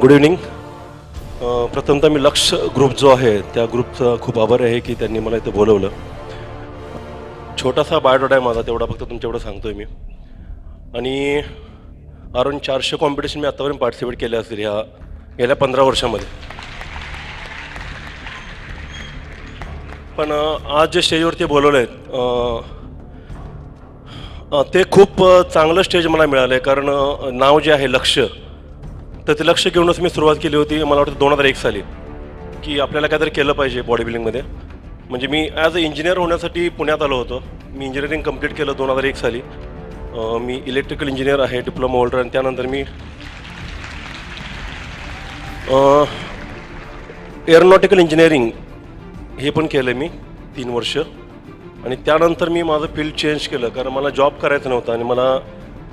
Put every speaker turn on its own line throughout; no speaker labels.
Good evening प्रथमतः मी लक्ष group जो आहे त्या ग्रुपचा खूप आभार आहे की त्यांनी मला इथं बोलवलं. छोटासा बायोडाटा आहे माझा तेवढा फक्त तुमच्याकडं आहे मी. आणि अराउंड चारशे कॉम्पिटिशन मी आत्तापर्यंत पार्टिसिपेट केले असतील ह्या गेल्या पंधरा वर्षामध्ये. पण आज जे स्टेजवरती बोलवलं आहे ते खूप चांगलं स्टेज मला मिळालं आहे कारण नाव जे आहे लक्ष तर ते लक्ष घेऊनच मी सुरुवात केली होती. मला वाटतं दोन हजार एक साली की आपल्याला काहीतरी केलं पाहिजे बॉडी बिल्डिंगमध्ये म्हणजे मी ॲज अ इंजिनियर होण्यासाठी पुण्यात आलो होतो. मी इंजिनिअरिंग कंप्लीट केलं दोन हजार एक साली. मी इलेक्ट्रिकल इंजिनियर आहे डिप्लोमा होल्डर आणि त्यानंतर मी एअरोनॉटिकल इंजिनिअरिंग हे पण केलं मी तीन वर्ष. आणि त्यानंतर मी माझं फील्ड चेंज केलं. कारण मला जॉब करायचा नव्हता आणि मला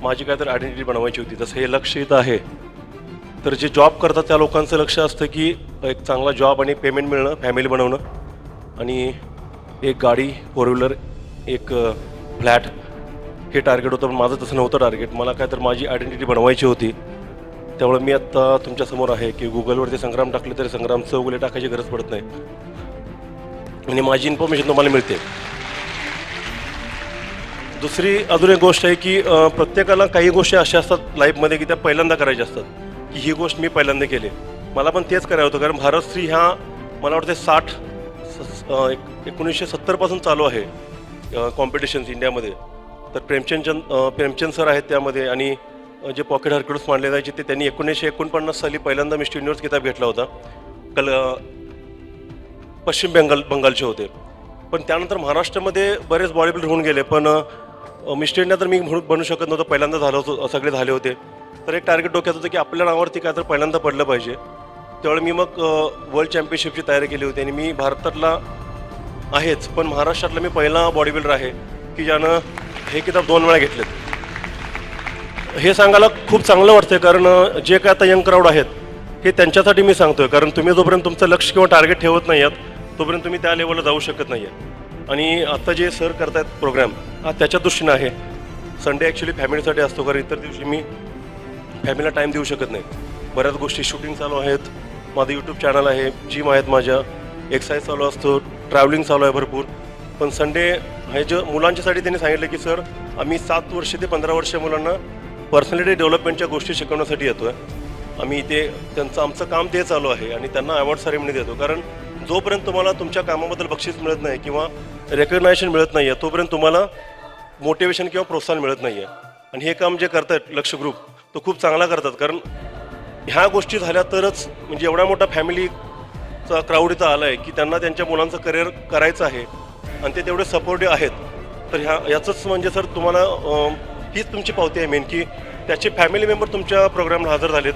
माझी काहीतरी आयडेंटिटी बनवायची होती. तसं हे लक्ष इथं आहे. तर जे जॉब करतात त्या लोकांचं लक्ष असतं की एक चांगला जॉब आणि पेमेंट मिळणं फॅमिली बनवणं. आणि एक गाडी फोर व्हीलर एक फ्लॅट हे टार्गेट होतं पण माझं तसं नव्हतं टार्गेट मला काय तर माझी आयडेंटिटी बनवायची होती. त्यामुळे मी आत्ता तुमच्यासमोर आहे की गुगलवरती संग्राम टाकले तरी संग्राम चौगुले टाकायची गरज पडत नाही. आणि माझी इन्फॉर्मेशन तुम्हाला मिळते. दुसरी अजून एक गोष्ट आहे की प्रत्येकाला काही गोष्टी अशा असतात लाईफमध्ये की त्या पहिल्यांदा करायच्या असतात. की ही गोष्ट मी पहिल्यांदा केली. मला पण तेच करायचं होतं कारण भारतश्री ह्या मला वाटते साठ स- एक एकोणीसशे सत्तरपासून चालू आहे कॉम्पिटिशन्स इंडियामध्ये. तर प्रेमचंद प्रेमचंद सर आहेत त्यामध्ये आणि जे पॉकेट हरकडूस मानले जायचे ते त्यांनी एकोणीसशे एकोणपन्नास साली पहिल्यांदा मिस्टर युनिव्हर्स किताब घेतला होता. कल पश्चिम बंगाल बंगालचे होते. पण त्यानंतर महाराष्ट्रामध्ये बरेच बॉडी बिल्डर होऊन गेले पण मिस्टर इंडिया तर मी म्हणू बनू शकत नव्हतं पहिल्यांदा झालं होतं सगळे झाले होते. तर एक टार्गेट डोक्यात होतं की आपल्या नावावरती काय तर पहिल्यांदा पडलं पाहिजे. त्यावेळी मी मग वर्ल्ड चॅम्पियनशिपची तयारी केली होती आणि मी भारतातला आहेच पण महाराष्ट्रातला मी पहिला बॉडी बिल्डर आहे की ज्यानं हे किताब दोन वेळा घेतलेत. हे सांगायला खूप चांगलं वाटतंय कारण जे काय आता यंग क्राऊड आहेत हे त्यांच्यासाठी मी सांगतोय. कारण तुम्ही जोपर्यंत तुमचं लक्ष किंवा टार्गेट ठेवत नाही आहात तोपर्यंत तुम्ही त्या लेवलला जाऊ शकत नाही आणि आता जे सर करतायत प्रोग्राम हा त्याच्या दृष्टीनं आहे. संडे ॲक्च्युली फॅमिलीसाठी असतो कारण इतर दिवशी मी फॅमिलीला टाईम देऊ शकत नाही. बऱ्याच गोष्टी शूटिंग चालू आहेत. माझं यूट्यूब चॅनल आहे जिम आहेत माझ्या. एक्सरसाइज चालू असतो ट्रॅव्हलिंग चालू आहे भरपूर. पण संडे हे जे मुलांच्यासाठी त्यांनी सांगितलं की सर आम्ही सात वर्ष ते पंधरा वर्ष मुलांना पर्सनॅलिटी डेव्हलपमेंटच्या गोष्टी शिकवण्यासाठी येतो आहे आम्ही इथे त्यांचं आमचं काम ते चालू आहे आणि त्यांना अवॉर्ड सेरेमनी देतो. कारण जोपर्यंत तुम्हाला तुमच्या कामाबद्दल बक्षीस मिळत नाही किंवा रेकग्नायशन मिळत नाही आहे तोपर्यंत तुम्हाला मोटिवेशन किंवा प्रोत्साहन मिळत नाही आहे आणि हे काम जे करतात लक्ष ग्रुप तो खूप चांगला करतात. कारण ह्या गोष्टी झाल्या तरच म्हणजे एवढा मोठा फॅमिलीचा क्राऊड इथं आला आहे की त्यांना त्यांच्या मुलांचं करिअर करायचं आहे आणि ते तेवढे सपोर्टिव्ह आहेत. तर ह्या याचंच म्हणजे सर तुम्हाला हीच तुमची पावती आहे मेन की त्याचे फॅमिली मेंबर तुमच्या प्रोग्रामला हजर झालेत.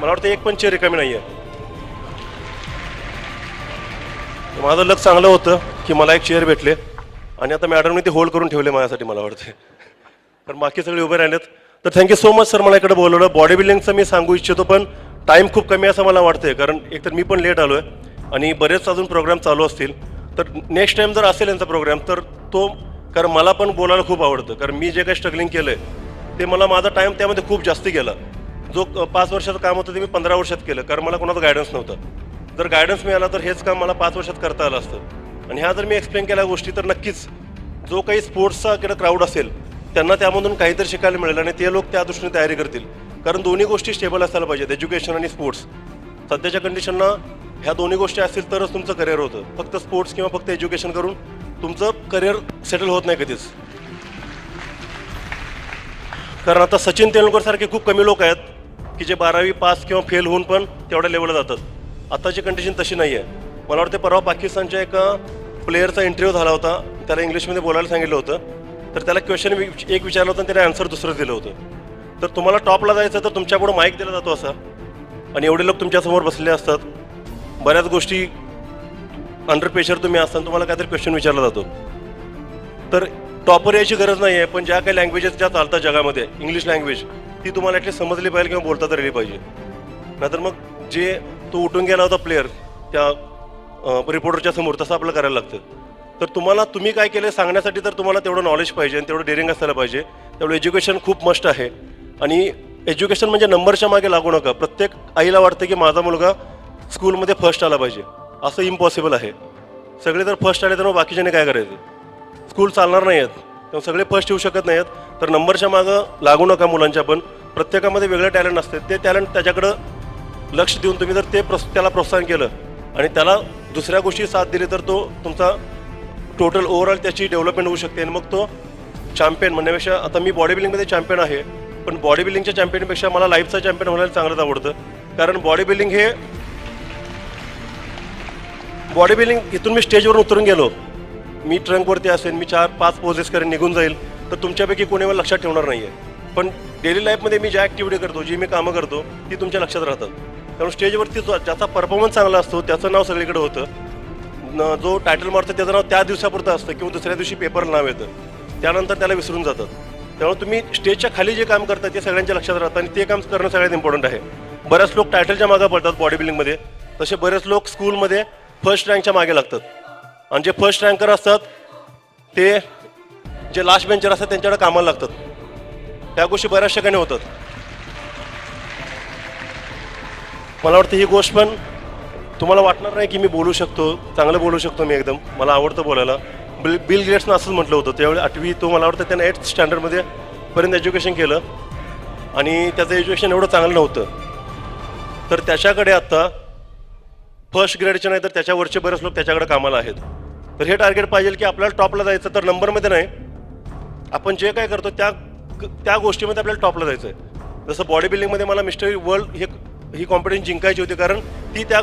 मला वाटतं एक पण चेअर रिकामी नाही आहे माझं लक चांगलं होतं की मला एक चेअर भेटले. आणि आता मॅडमने ते होल्ड करून ठेवले माझ्यासाठी मला वाटते कारण बाकी सगळे उभे राहिलेत. तर थँक्यू सो मच सर मला इकडे बोलवलं. बॉडी बिल्डिंगचं मी सांगू इच्छितो पण टाईम खूप कमी असं मला वाटतंय. कारण एकतर मी पण लेट आलो आहे आणि बरेच अजून प्रोग्राम चालू असतील. तर नेक्स्ट टाईम जर असेल यांचा प्रोग्राम तर तो कारण मला पण बोलायला खूप आवडतं. कारण मी जे काही स्ट्रगलिंग केलं आहे ते मला माझा टाईम त्यामध्ये खूप जास्ती गेला. जो पाच वर्षाचं काम होतं ते मी पंधरा वर्षात केलं कारण मला कोणाचं गायडन्स नव्हतं. जर गायडन्स मिळाला तर हेच काम मला पाच वर्षात करता आलं असतं. आणि ह्या जर मी एक्सप्लेन केल्या गोष्टी तर नक्कीच जो काही स्पोर्ट्सचा किंवा क्राऊड असेल त्यांना त्यामधून काहीतरी शिकायला मिळेल आणि ते लोक त्या दृष्टीने तयारी करतील. कारण दोन्ही गोष्टी स्टेबल असायला पाहिजेत एज्युकेशन आणि स्पोर्ट्स सध्याच्या कंडिशनना ह्या दोन्ही गोष्टी असतील तरच तुमचं करिअर होतं. फक्त स्पोर्ट्स किंवा फक्त एज्युकेशन करून तुमचं करिअर सेटल होत नाही कधीच. कारण आता सचिन तेंडुलकर सारखे खूप कमी लोक आहेत की जे बारावी पास किंवा फेल होऊन पण तेवढ्या लेवलला जातात. आताची कंडिशन तशी नाही आहे मला वाटते परवा पाकिस्तानच्या एका प्लेअरचा इंटरव्ह्यू झाला होता त्याला इंग्लिशमध्ये बोलायला सांगितलं होतं. तर त्याला क्वेश्चन एक विचारलं होतं आणि त्याने आन्सर दुसरं दिलं होतं. तर तुम्हाला टॉपला जायचं तर तुमच्याकडून माईक दिला जातो असा. आणि एवढे लोक तुमच्यासमोर बसलेले असतात. बऱ्याच गोष्टी अंडर प्रेशर तुम्ही असताना तुम्हाला काहीतरी क्वेश्चन विचारला जातो. तर टॉपर यायची गरज नाही आहे पण ज्या काही लँग्वेजेस ज्या चालतात जगामध्ये इंग्लिश लँग्वेज ती तुम्हाला ॲटलीस्ट समजली पाहिजे किंवा बोलता तर आली पाहिजे. नाहीतर मग जे तो उठून गेला होता प्लेअर त्या रिपोर्टरच्या समोर तसं आपलं करायला लागतं. तर तुम्हाला तुम्ही काय केलं सांगण्यासाठी तर तुम्हाला तेवढं नॉलेज पाहिजे आणि तेवढं डेअरिंग असायला पाहिजे. तेवढं एज्युकेशन खूप मस्ट आहे. आणि एज्युकेशन म्हणजे नंबरच्या मागे लागू नका. प्रत्येक आईला वाटतं की माझा मुलगा स्कूलमध्ये फर्स्ट आला पाहिजे. असं इम्पॉसिबल आहे. सगळे जर फर्स्ट आले तर मग बाकीच्याने काय करायचं? स्कूल चालणार नाही आहेत तेव्हा सगळे फर्स्ट येऊ शकत नाही आहेत तर नंबरच्या मागं लागू नका मुलांच्या पण. प्रत्येकामध्ये वेगळं टॅलेंट असते. ते टॅलेंट त्याच्याकडं लक्ष देऊन तुम्ही जर ते प्रस त्याला प्रोत्साहन केलं आणि त्याला दुसऱ्या गोष्टी साथ दिली तर तो तुमचा टोटल ओव्हरऑल त्याची डेव्हलपमेंट होऊ शकते. आणि मग तो चॅम्पियन म्हणण्यापेक्षा आता मी बॉडी बिल्डिंगमध्ये चॅम्पियन आहे पण बॉडी बिल्डिंगच्या चॅम्पियनपेक्षा मला लाईफचा चॅम्पियन व्हायला चांगलंच आवडतं. कारण बॉडी बिल्डिंग हे बॉडी बिल्डिंग इथून मी स्टेजवरून उतरून गेलो. मी ट्रंकवरती असेल मी चार पाच पोजेस करेन निघून जाईल. तर तुमच्यापैकी कोणी मला लक्षात ठेवणार नाही आहे पण डेली लाईफमध्ये मी ज्या ॲक्टिव्हिटी करतो जी मी कामं करतो ती तुमच्या लक्षात राहतात. कारण स्टेजवरती जो ज्याचा परफॉर्मन्स चांगला असतो त्याचं नाव सगळीकडे होतं. जो टायटल मारतो त्याचं नाव त्या दिवसापुरतं असतं किंवा दुसऱ्या दिवशी पेपरला नाव येतं. त्यानंतर त्याला विसरून जातात. त्यामुळे तुम्ही स्टेजच्या खाली जे काम करता ते सगळ्यांच्या लक्षात राहतं आणि ते काम करणं सगळ्यात इम्पॉर्टंट आहे. बऱ्याच लोक टायटलच्या मागे पडतात बॉडी बिल्डिंगमध्ये तसे बरेच लोक स्कूलमध्ये फर्स्ट रँकच्या मागे लागतात. आणि जे फर्स्ट रँकर असतात ते जे लास्ट बेंचर असतात त्यांच्याकडे कामाला लागतात. त्या गोष्टी बऱ्याच ठिकाणी होतात. मला वाटतं ही गोष्ट पण तुम्हाला वाटणार नाही की मी बोलू शकतो चांगलं बोलू शकतो मी एकदम. मला आवडतं बोलायला. बिल बिल गेट्सनं असंच म्हटलं होतं. त्यावेळी आठवी तो मला वाटतं त्यानं एट स्टँडर्डमध्ये पर्यंत एज्युकेशन केलं. आणि त्याचं एज्युकेशन एवढं चांगलं नव्हतं. तर त्याच्याकडे आत्ता फर्स्ट ग्रेडचे नाही तर त्याच्यावरचे बरेच लोक त्याच्याकडे कामाला आहेत. तर हे टार्गेट पाहिजे की आपल्याला टॉपला जायचं तर नंबरमध्ये नाही. आपण जे काय करतो त्या त्या गोष्टीमध्ये आपल्याला टॉपला जायचं आहे जसं बॉडी बिल्डिंगमध्ये मला मिस्टर वर्ल्ड हे ही कॉम्पिटिशन जिंकायची होती कारण ती त्या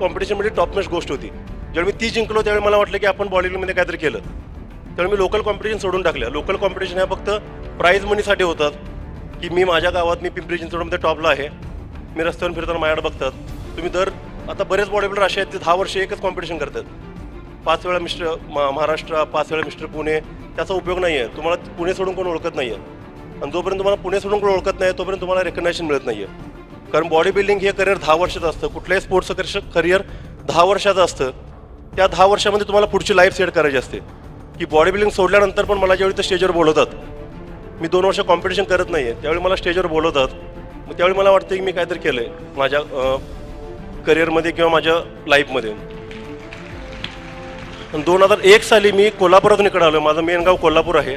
कॉम्पिटिशनमध्ये टॉपमोस्ट गोष्ट होती. ज्यावेळी मी ती जिंकलो त्यावेळी मला वाटलं की आपण बॉडी काहीतरी केलं. त्यावेळी मी लोकल कॉम्पिटिशन सोडून टाकलं. लोकल कॉम्पिटिशन ह्या फक्त प्राईज मनीसाठी होतात की मी माझ्या गावात मी पिंपरी चिंचवडमध्ये टॉपला आहे. मी रस्त्यावर फिरताना माझ्याकडे बघतात. तुम्ही दर आता बरेच बॉडी बिल्डर असे आहेत ते दहा वर्ष एकच कॉम्पिटिशन करतात. पाच वेळा मिस्टर मा- महाराष्ट्र पाच वेळा मिस्टर पुणे त्याचा उपयोग नाही आहे तुम्हाला पुणे सोडून कोण ओळखत नाही आहे आणि जोपर्यंत तुम्हाला पुणे सोडून कोण ओळखत नाही तोपर्यंत तुम्हाला रेकग्नायझेशन मिळत नाही आहे कारण बॉडी बिल्डिंग हे करिअर दहा वर्षाचं असतं. कुठल्याही स्पोर्ट्सचं करिअर दहा वर्षाचं असतं. त्या दहा वर्षामध्ये तुम्हाला पुढची लाईफ सेट करायची असते. की बॉडी बिल्डिंग सोडल्यानंतर पण मला ज्यावेळी ते स्टेजवर बोलवतात मी दोन वर्ष कॉम्पिटिशन करत नाही आहे त्यावेळी मला स्टेजवर बोलवतात. मग त्यावेळी मला वाटतं की मी काहीतरी केलं आहे माझ्या करिअरमध्ये किंवा माझ्या लाईफमध्ये दोन हजार एक साली मी कोल्हापुरातून इकडे आलो माझं मेन गाव कोल्हापूर आहे.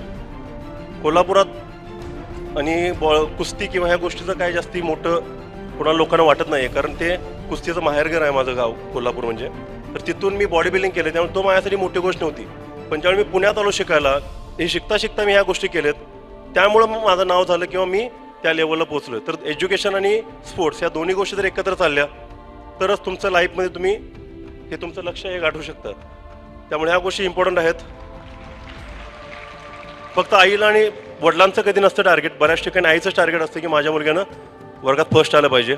कोल्हापुरात आणि बॉ कुस्ती किंवा ह्या गोष्टीचं काय जास्ती मोठं कोणाला लोकांना वाटत नाही कारण ते कुस्तीचं माहेरघर आहे माझं गाव कोल्हापूर म्हणजे. तर तिथून मी बॉडी बिल्डिंग केलं त्यामुळे तो माझ्यासाठी मोठी गोष्ट नव्हती पण ज्यावेळी मी पुण्यात आलो शिकायला हे शिकता शिकता मी ह्या गोष्टी केल्यात. त्यामुळं मग माझं नाव झालं किंवा मी त्या लेवलला पोहोचलो तर एज्युकेशन आणि स्पोर्ट्स या दोन्ही गोष्टी जर एकत्र चालल्या तरच तुमचं लाईफमध्ये तुम्ही हे तुमचं लक्ष हे गाठवू शकतात त्यामुळे ह्या गोष्टी इम्पॉर्टंट आहेत. फक्त आईला आणि वडिलांचं कधी नसतं टार्गेट बऱ्याच ठिकाणी आईचं टार्गेट असतं की माझ्या मुलग्यानं वर्गात फर्स्ट आलं पाहिजे.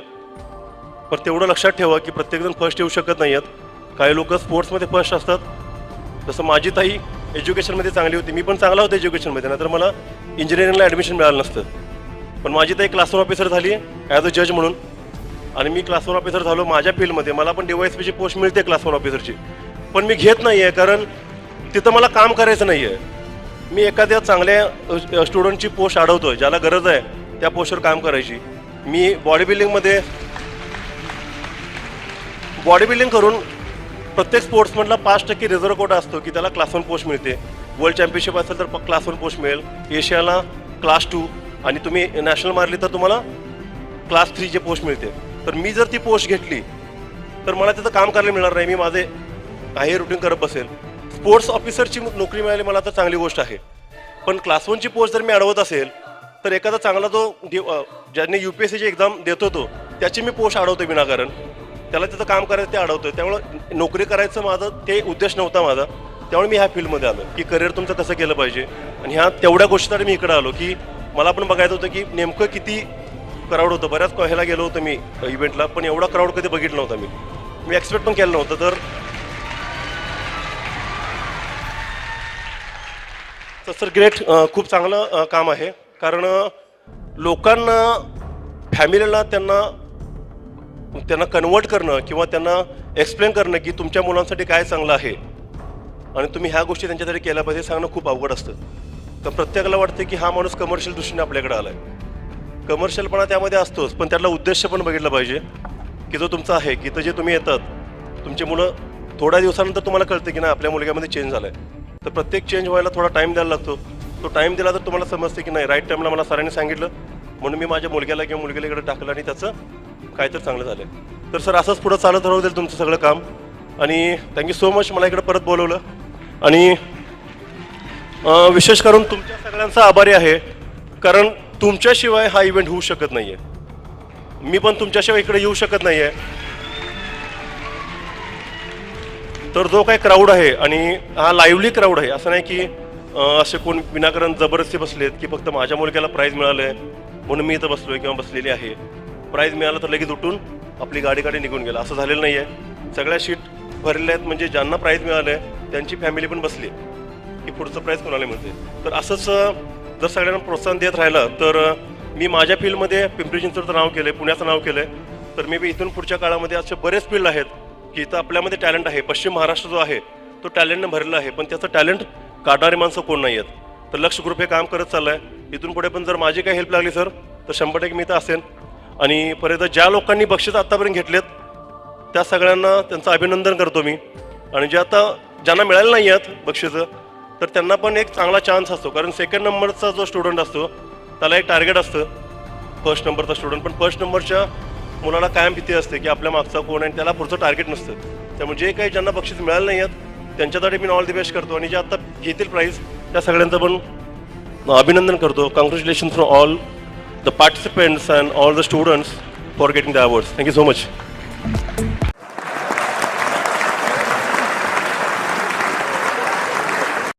पण तेवढं लक्षात ठेवा की प्रत्येकजण फर्स्ट येऊ शकत नाही आहेत काही लोक स्पोर्ट्समध्ये फर्स्ट असतात. जसं माझी ताई एज्युकेशनमध्ये चांगली होती. मी पण चांगला होतो एज्युकेशनमध्ये नाहीतर मला इंजिनिअरिंगला ॲडमिशन मिळालं नसतं. पण माझी ताई क्लास वन ऑफिसर झाली ॲज अ जज म्हणून. आणि मी क्लास वन ऑफिसर झालो माझ्या फील्डमध्ये मला पण डीवायएसपीची पोस्ट मिळते क्लास वन ऑफिसरची पण मी घेत नाही आहे कारण तिथं मला काम करायचं नाही आहे मी एखाद्या चांगल्या स्टुडंटची पोस्ट अडवतोय ज्याला गरज आहे त्या पोस्टवर काम करायची. मी बॉडी बिल्डिंगमध्ये बॉडी बिल्डिंग करून प्रत्येक स्पोर्ट्समधला पाच टक्के रिझर्व कोटा असतो की त्याला क्लास वन पोस्ट मिळते. वर्ल्ड चॅम्पियनशिप असेल तर क्लास वन पोस्ट मिळेल. एशियाला क्लास टू आणि तुम्ही नॅशनल मारली तर तुम्हाला क्लास थ्रीची पोस्ट मिळते. तर मी जर ती पोस्ट घेतली तर मला त्याचं काम करायला मिळणार नाही. मी माझे काही रुटीन करत बसेल. स्पोर्ट्स ऑफिसरची नोकरी मिळाली मला तर चांगली गोष्ट आहे. पण क्लास वनची पोस्ट जर मी अडवत असेल तर एखादा चांगला जो ज्यांनी यू पी एस सीची एक्झाम देतो तो त्याची मी पोस्ट अडवतो विनाकारण. त्याला त्याचं काम करायचं ते अडवतोय. त्यामुळं नोकरी करायचं माझं ते उद्देश नव्हता माझा. त्यामुळे मी ह्या फील्डमध्ये आलो की करिअर तुमचं कसं केलं पाहिजे. आणि ह्या तेवढ्या गोष्टीसाठी मी इकडे आलो की मला पण बघायचं होतं की नेमकं किती क्राऊड होतं. बऱ्याच ह्याला गेलो होतो मी इव्हेंटला पण एवढा क्राऊड कधी बघितलं नव्हता मी. मी एक्सपेक्ट पण केलं नव्हतं तर तर सर ग्रेट खूप चांगलं काम आहे. कारण लोकांना फॅमिलीला त्यांना त्यांना कन्वर्ट करणं किंवा त्यांना एक्सप्लेन करणं की तुमच्या मुलांसाठी काय चांगलं आहे. आणि तुम्ही ह्या गोष्टी त्यांच्यासाठी केल्या पाहिजे सांगणं खूप अवघड असतं. तर प्रत्येकाला वाटतं की हा माणूस कमर्शियल दृष्टीने आपल्याकडे आला आहे कमर्शियलपणा त्यामध्ये असतोच पण त्याला उद्देश पण बघितला पाहिजे की जो तुमचा आहे की इथं जे तुम्ही येतात तुमची मुलं थोड्या दिवसानंतर तुम्हाला कळतं की ना आपल्या मुलग्यामध्ये चेंज झाला आहे तर प्रत्येक चेंज व्हायला थोडा टाईम द्यायला लागतो. तो टाईम दिला तर तुम्हाला समजते की नाही. राईट टाईमला मला सरांनी सांगितलं. म्हणून मी माझ्या मुलग्याला किंवा मुलगीला इकडे टाकलं आणि त्याचं काहीतरी चांगलं झालं. तर सर असंच पुढं चालत राहू देईल तुमचं सगळं काम. आणि थँक्यू सो मच मला इकडे परत बोलवलं. आणि विशेष करून तुमच्या सगळ्यांचा आभारी आहे. कारण तुमच्याशिवाय हा इव्हेंट होऊ शकत नाही आहे मी पण तुमच्याशिवाय इकडे येऊ शकत नाही आहे तर जो काही क्राऊड आहे आणि हा लाईव्हली क्राऊड आहे असं नाही की असे कोण विनाकारण जबरदस्ती बसलेत की फक्त माझ्या मुलग्याला प्राईज मिळालं आहे म्हणून मी इथं बसलोय किंवा बसलेली आहे. प्राईज मिळालं तर लगेच उठून आपली गाडी गाडी निघून गेला. असं झालेलं नाही आहे सगळ्या शीट भरलेल्या आहेत म्हणजे ज्यांना प्राईज मिळालं आहे त्यांची फॅमिली पण बसली आहे की पुढचं प्राईज कोणाला मिळते तर असंच जर सगळ्यांना प्रोत्साहन देत राहिलं तर मी माझ्या फील्डमध्ये पिंपरी चिंचवडचं नाव केलं पुण्याचं नाव केलं आहे तर मी बी इथून पुढच्या काळामध्ये असे बरेच फील्ड आहेत की इथं आपल्यामध्ये टॅलेंट आहे. पश्चिम महाराष्ट्र जो आहे तो टॅलेंटनं भरलेला आहे. पण त्याचं टॅलेंट काढणारी माणसं कोण नाही आहेत तर लक्ष ग्रुप हे काम करत चाललं आहे इथून पुढे पण जर माझी काही हेल्प लागली सर तर शंभर टक्के मी तर असेन. आणि पर्यंत ज्या लोकांनी बक्षीस आत्तापर्यंत घेतलेत त्या सगळ्यांना त्यांचं अभिनंदन करतो मी. आणि जे आता ज्यांना मिळालं नाही आहेत बक्षीसं तर त्यांना पण एक चांगला चान्स असतो. कारण सेकंड नंबरचा जो स्टुडंट असतो त्याला एक टार्गेट असतं. फर्स्ट नंबरचा स्टुडंट पण फर्स्ट नंबरच्या मुलाला कायम भीती असते की आपल्या मागचा कोण आणि त्याला पुढचं टार्गेट नसतं. त्यामुळे जे काही ज्यांना बक्षीस मिळालं नाही आहेत त्यांच्यासाठी मी ऑल दी बेस्ट करतो आणि जे आता घेतील प्राईज त्या सगळ्यांचं पण अभिनंदन करतो. Congratulation from all the participants and all the students for getting the awards thank you so much